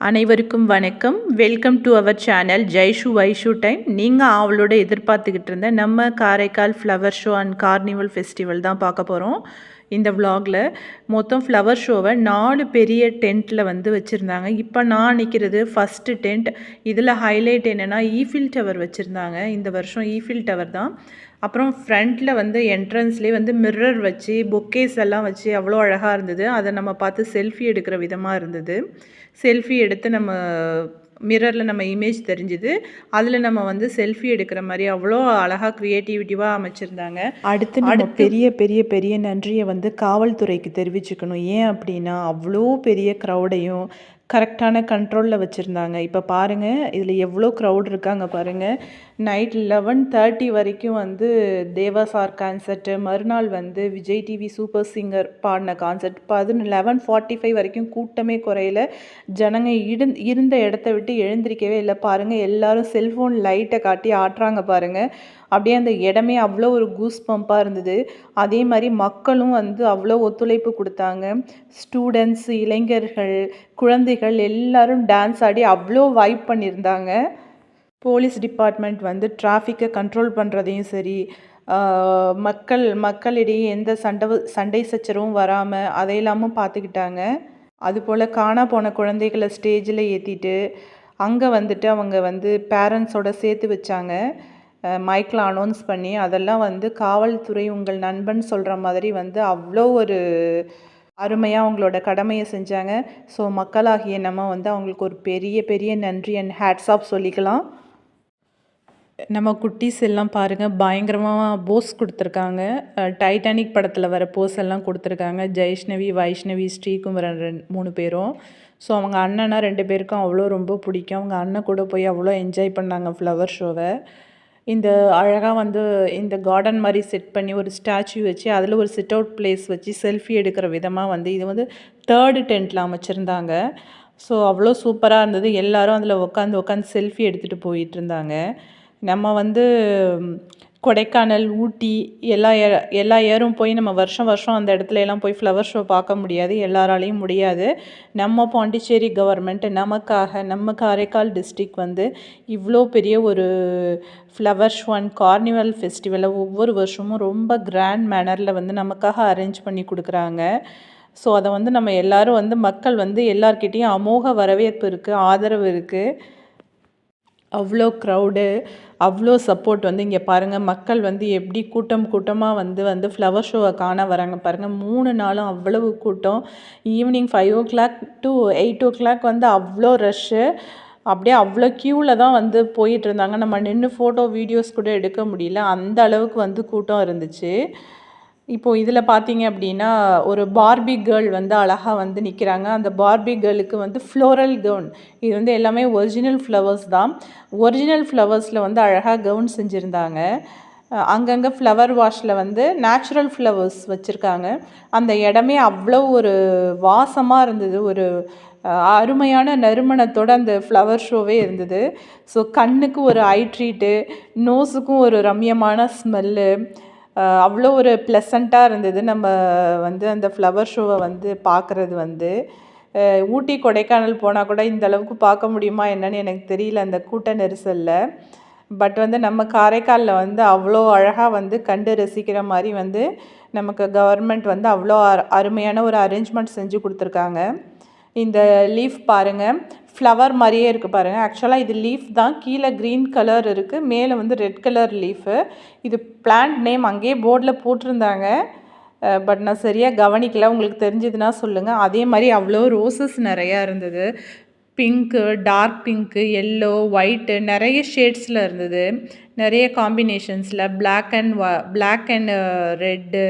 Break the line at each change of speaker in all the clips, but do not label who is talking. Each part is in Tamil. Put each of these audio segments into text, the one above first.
அனைவருக்கும் வணக்கம். Welcome to our channel Jaishu Vaishu time நீங்கள் அவளோட எதிர்பார்த்துக்கிட்டு இருந்த நம்ம Karaikal flower show and carnival festival தான் பார்க்க போகிறோம் இந்த விலாகில் மொத்தம் ஃப்ளவர் ஷோவை நாலு பெரிய டென்ட்டில் வந்து வச்சுருந்தாங்க. இப்போ நான் நிற்கிறது ஃபஸ்ட்டு டென்ட் இதில் ஹைலைட் என்னென்னா ஈஃபில் டவர் வச்சுருந்தாங்க. இந்த வருஷம் ஈஃபில் டவர் தான். அப்புறம் ஃப்ரண்ட்டில் வந்து என்ட்ரன்ஸ்லேயே வந்து மிர்ரர் வச்சு பொக்கேஸ் எல்லாம் வச்சு அவ்வளோ அழகாக இருந்தது. அதை நம்ம பார்த்து செல்ஃபி எடுக்கிற விதமாக இருந்தது. செல்ஃபி எடுத்து நம்ம மிரரில் நம்ம இமேஜ் தெரிஞ்சுது. அதில் நம்ம வந்து செல்ஃபி எடுக்கிற மாதிரி அவ்வளோ அழகாக க்ரியேட்டிவிட்டிவாக அமைச்சிருந்தாங்க. அடுத்து நம்ம பெரிய பெரிய பெரிய நன்றியை வந்து காவல்துறைக்கு தெரிவிச்சுக்கணும். ஏன் அப்படின்னா அவ்வளோ பெரிய க்ரௌடையும் கரெக்டான கண்ட்ரோலில் வச்சுருந்தாங்க. இப்போ பாருங்கள் இதில் எவ்வளோ க்ரௌட் இருக்காங்க பாருங்கள் நைட் லெவன் தேர்ட்டி வரைக்கும் வந்து தேவா சார் கான்சர்ட்டு மறுநாள் வந்து விஜய் டிவி சூப்பர் சிங்கர் பாடின கான்சர்ட் பதினொன்று லெவன் ஃபார்ட்டி ஃபைவ் வரைக்கும் கூட்டமே குறையில. ஜனங்க இடன் இருந்த இடத்த விட்டு எழுந்திருக்கவே இல்லை. பாருங்கள் எல்லாரும் செல்ஃபோன் லைட்டை காட்டி ஆட்டுறாங்க பாருங்கள் அப்படியே அந்த இடமே அவ்வளோ ஒரு கூஸ் பம்பாக இருந்தது. அதே மாதிரி மக்களும் வந்து அவ்வளோ ஒத்துழைப்பு கொடுத்தாங்க. ஸ்டூடெண்ட்ஸ் இளைஞர்கள் குழந்தைகள் எல்லாரும் டான்ஸ் ஆடி அவ்வளோ வைப் பண்ணியிருந்தாங்க. போலீஸ் டிபார்ட்மெண்ட் வந்து டிராஃபிக்கை கண்ட்ரோல் பண்ணுறதையும் சரி மக்கள் மக்களிடையே எந்த சண்டை சண்டை சச்சரவும் வராமல் அதையெல்லாமும் பார்த்துக்கிட்டாங்க. அதுபோல் காணா போன குழந்தைகளை ஸ்டேஜில் ஏற்றிட்டு அங்கே வந்துட்டு அவங்க வந்து பேரண்ட்ஸோட சேர்த்து வச்சாங்க. மைக்கில் அனௌன்ஸ் பண்ணி அதெல்லாம் வந்து காவல்துறை உங்கள் நண்பன் சொல்கிற மாதிரி வந்து அவ்வளோ ஒரு அருமையாக அவங்களோட கடமையை செஞ்சாங்க. ஸோ மக்களாகிய நம்ம வந்து அவங்களுக்கு ஒரு பெரிய பெரிய நன்றி அண்ட் ஹேட்ஸ் ஆஃப் சொல்லிக்கலாம். நம்ம குட்டீஸ் எல்லாம் பாருங்கள் பயங்கரமாக போஸ் கொடுத்துருக்காங்க. டைட்டானிக் படத்தில் வர போஸ் எல்லாம் கொடுத்துருக்காங்க. ஜெய்ஷ்ணவி வைஷ்ணவி ஸ்ரீகுமரன் ரெண்டு மூணு பேரும். ஸோ அவங்க அண்ணனா ரெண்டு பேருக்கும் அவ்வளோ ரொம்ப பிடிக்கும். அவங்க அண்ணன் கூட போய் அவ்வளோ என்ஜாய் பண்ணாங்க ஃப்ளவர் ஷோவை இந்த அழகாக வந்து இந்த கார்டன் மாதிரி செட் பண்ணி ஒரு ஸ்டாச்சு வச்சு அதில் ஒரு சிட் அவுட் பிளேஸ் வச்சு செல்ஃபி எடுக்கிற விதமாக வந்து இது வந்து தேர்டு டென்ட்டில் அமைச்சிருந்தாங்க. ஸோ அவ்வளோ சூப்பராக இருந்தது. எல்லோரும் அதில் உட்காந்து உட்காந்து செல்ஃபி எடுத்துகிட்டு போயிட்டு இருந்தாங்க. நம்ம வந்து கொடைக்கானல் ஊட்டி எல்லா ஏ- எல்லா ஏரும் போய் நம்ம வருஷம் வருஷம் அந்த இடத்துல எல்லாம் போய் ஃப்ளவர் ஷோ பார்க்க முடியாது. எல்லாராலையும் முடியாது. நம்ம பாண்டிச்சேரி கவர்மெண்ட் நமக்காக நம்ம காரைக்கால் டிஸ்ட்ரிக் வந்து இவ்வளோ பெரிய ஒரு ஃப்ளவர் ஷோ அண்ட் கார்னிவல் ஃபெஸ்டிவலை ஒவ்வொரு வருஷமும் ரொம்ப கிராண்ட் மேனரில் வந்து நமக்காக அரேஞ்ச் பண்ணி கொடுக்குறாங்க. ஸோ அதை வந்து நம்ம எல்லாரும் வந்து மக்கள் வந்து எல்லார்கிட்டேயும் அமோக வரவேற்பு இருக்குது ஆதரவு இருக்குது அவ்வளோ க்ரௌடு அவ்வளோ சப்போர்ட் வந்து இங்கே பாருங்கள் மக்கள் வந்து எப்படி கூட்டம் கூட்டமாக வந்து வந்து ஃப்ளவர் ஷோவை காண வராங்க பாருங்கள் மூணு நாளும் அவ்வளவு கூட்டம். Evening five o'clock to eight o'clock வந்து அவ்வளோ ரஷ்ஷு அப்படியே அவ்வளோ க்யூவில் தான் வந்து போயிட்டு இருந்தாங்க. நம்ம நின்று ஃபோட்டோ வீடியோஸ் கூட எடுக்க முடியல. அந்த அளவுக்கு வந்து கூட்டம் இருந்துச்சு. இப்போது இதில் பார்த்தீங்க அப்படின்னா ஒரு பார்பி கேர்ள் வந்து அழகாக வந்து நிற்கிறாங்க அந்த பார்பி கேர்ளுக்கு வந்து ஃப்ளோரல் கவுன் இது வந்து எல்லாமே ஒரிஜினல் ஃப்ளவர்ஸ் தான். ஒரிஜினல் ஃப்ளவர்ஸில் வந்து அழகாக கவுன் செஞ்சுருந்தாங்க. அங்கங்கே ஃப்ளவர் வாஷில் வந்து நேச்சுரல் ஃப்ளவர்ஸ் வச்சுருக்காங்க. அந்த இடமே அவ்வளோ ஒரு வாசமாக இருந்தது. ஒரு அருமையான நறுமணத்தோட அந்த ஃப்ளவர் ஷோவே இருந்தது. ஸோ கண்ணுக்கு ஒரு ஐ ட்ரீட்டு நோஸுக்கும் ஒரு ரம்யமான ஸ்மெல்லு அவ்வளோ ஒரு ப்ளசண்ட்டாக இருந்தது. நம்ம வந்து அந்த ஃப்ளவர் ஷோவை வந்து பார்க்குறது வந்து. ஊட்டி கொடைக்கானல் போனால் கூட இந்த அளவுக்கு பார்க்க முடியுமா என்னன்னு எனக்கு தெரியல அந்த கூட்ட நெரிசலில். பட் வந்து நம்ம காரைக்காலில் வந்து அவ்வளோ அழகாக வந்து கண்டு ரசிக்கிற மாதிரி வந்து நமக்கு கவர்மெண்ட் வந்து அவ்வளோ அரு- அருமையான ஒரு அரேஞ்ச்மெண்ட் செஞ்சு கொடுத்துருக்காங்க. இந்த லீஃப் பாருங்கள் ஃப்ளவர் மாதிரியே இருக்குது பாருங்கள் ஆக்சுவலாக இது லீஃப் தான். கீழே க்ரீன் கலர் இருக்குது மேலே வந்து ரெட் கலர் லீஃபு இது பிளான்ட் நேம் அங்கேயே போர்டில் போட்டிருந்தாங்க. பட் நான் சரியாக கவனிக்கல. உங்களுக்கு தெரிஞ்சதுன்னா சொல்லுங்கள் அதே மாதிரி அவ்வளோ ரோசஸ் நிறையா இருந்தது. Pink dark pink yellow white நிறைய ஷேட்ஸில் இருந்தது. நிறைய காம்பினேஷன்ஸில் black and black and red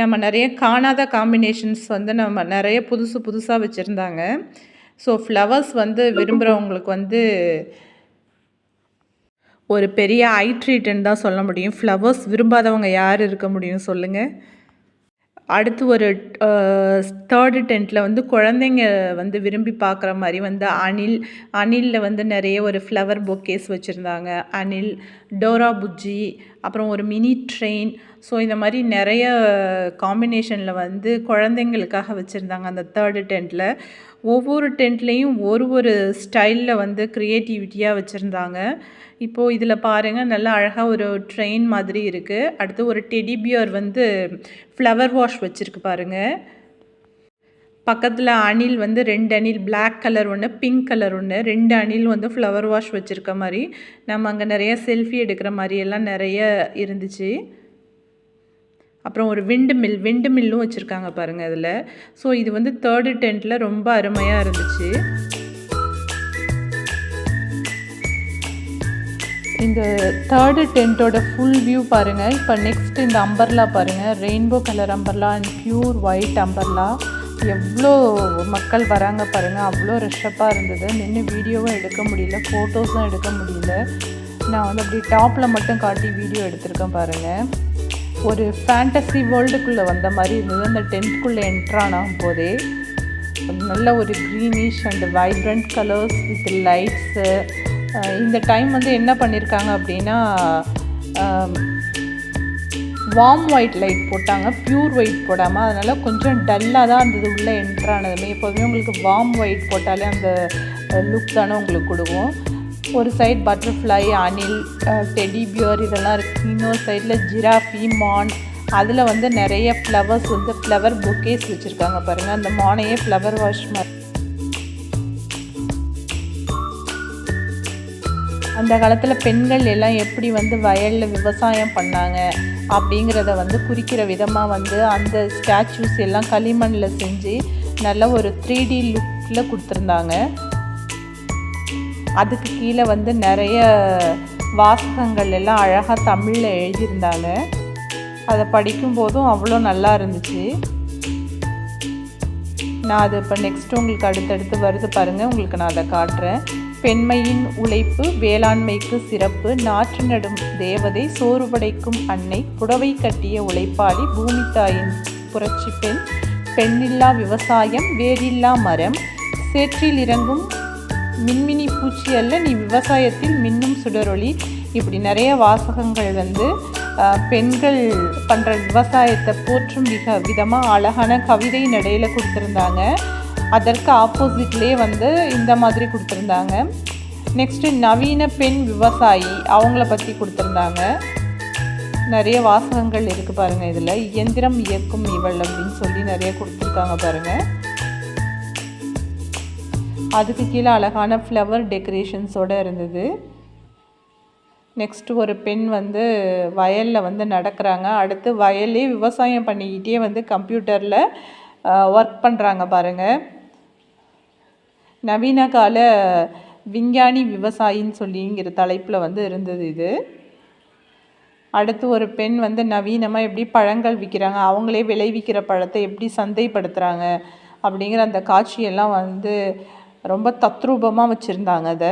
நம்ம நிறைய காணாத காம்பினேஷன்ஸ் வந்து நம்ம நிறைய புதுசு புதுசாக வச்சுருந்தாங்க. ஸோ ஃப்ளவர்ஸ் வந்து விரும்புகிறவங்களுக்கு வந்து ஒரு பெரிய ஐ ட்ரீட்மெண்ட் தான் சொல்ல முடியும். ஃப்ளவர்ஸ் விரும்பாதவங்க யார் இருக்க முடியும் சொல்லுங்கள் அடுத்து ஒரு தேர்டு டென்ட்டில் வந்து குழந்தைங்க வந்து விரும்பி பார்க்குற மாதிரி வந்து அணில் அணிலில் வந்து நிறைய ஒரு ஃப்ளவர் பொக்கேஸ் வச்சுருந்தாங்க. அணில் டோரா புஜ்ஜி அப்புறம் ஒரு மினி ட்ரெயின் ஸோ இந்த மாதிரி நிறைய காம்பினேஷனில் வந்து குழந்தைங்களுக்காக வச்சுருந்தாங்க அந்த தேர்டு டென்ட்டில் ஒவ்வொரு டென்ட்லேயும் ஒரு ஒரு ஸ்டைலில் வந்து க்ரியேட்டிவிட்டியாக வச்சுருந்தாங்க. இப்போது இதில் பாருங்கள் நல்லா அழகாக ஒரு ட்ரெயின் மாதிரி இருக்குது அடுத்து ஒரு டெடி பியர் வந்து ஃப்ளவர் வாஷ் வச்சுருக்கு பாருங்கள் பக்கத்தில் அணில் வந்து ரெண்டு அணில் பிளாக் கலர் ஒன்று பிங்க் கலர் ஒன்று ரெண்டு அணில் வந்து ஃப்ளவர் வாஷ் வச்சுருக்க மாதிரி நம்ம அங்கே நிறைய செல்ஃபி எடுக்கிற மாதிரி எல்லாம் நிறைய இருந்துச்சு. அப்புறம் ஒரு விண்டு மில் விண்டு மில்லும் வச்சுருக்காங்க பாருங்கள் அதில். ஸோ இது வந்து தேர்டு டென்ட்டில் ரொம்ப அருமையாக இருந்துச்சு. இந்த தேர்டு டென்ட்டோட ஃபுல் வியூ பாருங்கள் இப்போ நெக்ஸ்ட் இந்த அம்பர்லா பாருங்கள் rainbow colour umbrella and pure white umbrella எவ்வளோ மக்கள் வராங்க பாருங்கள் அவ்வளோ ரஷ்ஷப்பாக இருந்தது. நின்று வீடியோவும் எடுக்க முடியல ஃபோட்டோஸும் எடுக்க முடியல. நான் வந்து அப்படி டாப்பில் மட்டும் காட்டி வீடியோ எடுத்திருக்கேன் பாருங்கள் ஒரு ஃபேண்டசி வேர்ல்டுக்குள்ளே வந்த மாதிரி இருந்தது. அந்த டென்த்துக்குள்ளே என்ட்ரானாகும் போதே நல்ல ஒரு greenish and vibrant colours with lights இந்த டைம் வந்து என்ன பண்ணியிருக்காங்க அப்படின்னா வார்ம் ஒயிட் லைட் போட்டாங்க ப்யூர் ஒயிட் போடாமல் அதனால் கொஞ்சம் டல்லாக தான் இருந்தது உள்ளே என்ட்ரானதுமே எப்போதுமே உங்களுக்கு வார்ம் ஒயிட் போட்டாலே அந்த லுக் தானே உங்களுக்கு கொடுக்கும். ஒரு சைட் பட்டர்ஃப்ளை அணில் டெடி பியர் இதெல்லாம் இருக்குது இன்னொரு சைடில் ஜிராஃபி மான் அதில் வந்து நிறைய ஃப்ளவர்ஸ் வந்து ஃப்ளவர் பொக்கேஸ் வச்சுருக்காங்க பாருங்கள் அந்த மானையே ஃப்ளவர் வாஷ் மாதிரி. அந்த காலத்தில் பெண்கள் எல்லாம் எப்படி வந்து வயலில் விவசாயம் பண்ணாங்க? அப்படிங்கிறத வந்து குறிக்கிற விதமாக வந்து அந்த ஸ்டாச்சூஸ் எல்லாம் களிமண்ணில் செஞ்சு நல்ல ஒரு த்ரீ டி லுக்கில் கொடுத்துருந்தாங்க. அதுக்கு கீழே வந்து நிறைய வாசகங்கள் எல்லாம் அழகாக தமிழில் எழுதியிருந்தாங்க. அதை படிக்கும்போதும் அவ்வளோ நல்லா இருந்துச்சு. நான் அது இப்போ நெக்ஸ்ட் உங்களுக்கு அடுத்தடுத்து வருது பாருங்கள் உங்களுக்கு நான் அதை காட்டுறேன். பெண்மையின் உழைப்பு வேளாண்மைக்கு சிறப்பு நாற்று நடும் தேவதை சோறு படைக்கும் அன்னை புடவை கட்டிய உழைப்பாளி பூமி தாயின் புரட்சி பெண் பெண்ணில்லா விவசாயம் வேரில்லா மரம் சேற்றில் இறங்கும் மின்மினி பூச்சி அல்ல நீ விவசாயத்தில் மின்னும் சுடரொளி. இப்படி நிறைய வாசகங்கள் வந்து பெண்கள் பண்ணுற விவசாயத்தை போற்றும் விக விதமாக அழகான கவிதை நடையில் கொடுத்துருந்தாங்க. அதற்கு ஆப்போசிட்லேயே வந்து இந்த மாதிரி கொடுத்துருந்தாங்க. நெக்ஸ்ட்டு நவீன பெண் விவசாயி அவங்கள பற்றி கொடுத்துருந்தாங்க. நிறைய வாசகங்கள் இருக்குது பாருங்கள் இதில். இயந்திரம் இயக்கும் இவள் அப்படின்னு சொல்லி நிறைய கொடுத்துருக்காங்க பாருங்கள் அதுக்கு கீழே அழகான ஃப்ளவர் டெக்கரேஷன்ஸோடு இருந்தது. நெக்ஸ்ட்டு ஒரு பெண் வந்து வயலில் வந்து நடக்கிறாங்க. அடுத்து வயல்லே விவசாயம் பண்ணிக்கிட்டே வந்து கம்ப்யூட்டரில் ஒர்க் பண்ணுறாங்க பாருங்கள் நவீன கால விஞ்ஞானி விவசாயின்னு சொல்லிங்கிற தலைப்பில் வந்து இருந்தது இது. அடுத்து ஒரு பெண் வந்து நவீனமாக எப்படி பழங்கள் விற்கிறாங்க அவங்களே விளைவிக்கிற பழத்தை எப்படி சந்தைப்படுத்துகிறாங்க அப்படிங்கிற அந்த காட்சியெல்லாம் வந்து ரொம்ப தத்ரூபமாக வச்சுருந்தாங்க அதை.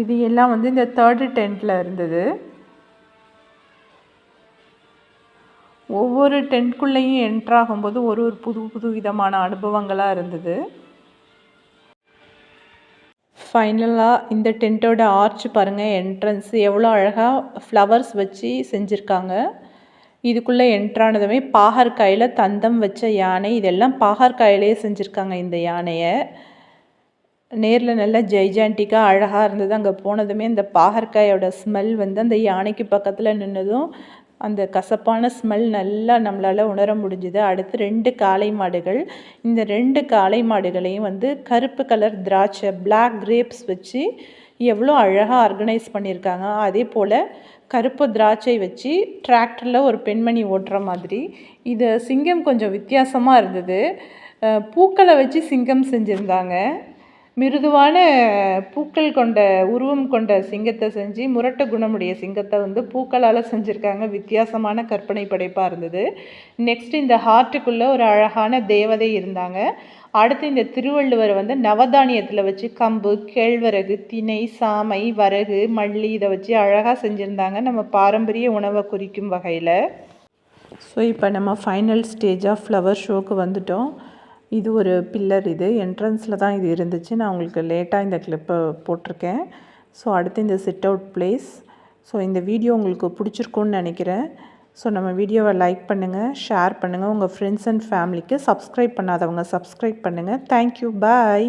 இது எல்லாம் வந்து இந்த தேர்டு டென்ட்டில் இருந்தது. ஒவ்வொரு டென்ட்குள்ளேயும் என்ட்ராகும்போது ஒரு ஒரு புது புது விதமான அனுபவங்களாக இருந்தது. ஃபைனலாக இந்த டென்ட்டோட ஆர்ச் பாருங்கள் என்ட்ரன்ஸ் எவ்வளோ அழகாக ஃப்ளவர்ஸ் வச்சு செஞ்சுருக்காங்க. இதுக்குள்ளே என்ட்ரானதுமே பாகற்காயில் தந்தம் வச்ச யானை இதெல்லாம் பாகற்காயிலே செஞ்சுருக்காங்க இந்த யானையை. நேரில் நல்லா ஜெய்ஜாண்டிக்காக அழகாக இருந்தது. அங்கே போனதுமே இந்த பாகற்காயோட ஸ்மெல் வந்து அந்த யானைக்கு பக்கத்தில் நின்னதும் அந்த கசப்பான ஸ்மெல் நல்லா நம்மளால் உணர முடிஞ்சுது. அடுத்து ரெண்டு காளை மாடுகள். இந்த ரெண்டு காளை மாடுகளையும் வந்து கருப்பு கலர் திராட்சை பிளாக் கிரேப்ஸ் வச்சு எவ்வளோ அழகாக ஆர்கனைஸ் பண்ணியிருக்காங்க. அதே போல் கருப்பு திராட்சை வச்சு டிராக்டரில் ஒரு பெண்மணி ஓட்டுற மாதிரி. இது சிங்கம் கொஞ்சம் வித்தியாசமாக இருந்தது. பூக்களை வச்சு சிங்கம் செஞ்சுருந்தாங்க. மிருதுவான பூக்கள் கொண்ட உருவம் கொண்ட சிங்கத்தை செஞ்சு முரட்ட குணமுடைய சிங்கத்தை வந்து பூக்களால் செஞ்சுருக்காங்க. வித்தியாசமான கற்பனை படைப்பாக இருந்தது. நெக்ஸ்ட் இந்த ஹார்ட்டுக்குள்ளே ஒரு அழகான தேவதை இருந்தாங்க. அடுத்து இந்த திருவள்ளுவர் வந்து நவதானியத்தில் வச்சு கம்பு கேழ்வரகு திணை சாமை வரகு மல்லி இதை வச்சு அழகாக செஞ்சுருந்தாங்க. நம்ம பாரம்பரிய உணவை குறிக்கும் வகையில். ஸோ இப்போ நம்ம ஃபைனல் ஸ்டேஜ் ஆஃப் ஃப்ளவர் ஷோக்கு வந்துட்டோம். இது ஒரு பில்லர் இது. என்ட்ரன்ஸில் தான் இது இருந்துச்சு. நான் உங்களுக்கு லேட்டாக இந்த கிளிப்பை போட்டிருக்கேன். ஸோ அடுத்து இந்த சிட் அவுட் பிளேஸ் ஸோ இந்த வீடியோ உங்களுக்கு பிடிச்சிருக்குன்னு நினைக்கிறேன். ஸோ நம்ம வீடியோவை லைக் பண்ணுங்கள் ஷேர் பண்ணுங்கள் உங்கள் ஃப்ரெண்ட்ஸ் அண்ட் ஃபேமிலிக்கு சப்ஸ்கிரைப் பண்ணாதவங்க சப்ஸ்கிரைப் பண்ணுங்கள் தேங்க்யூ பாய்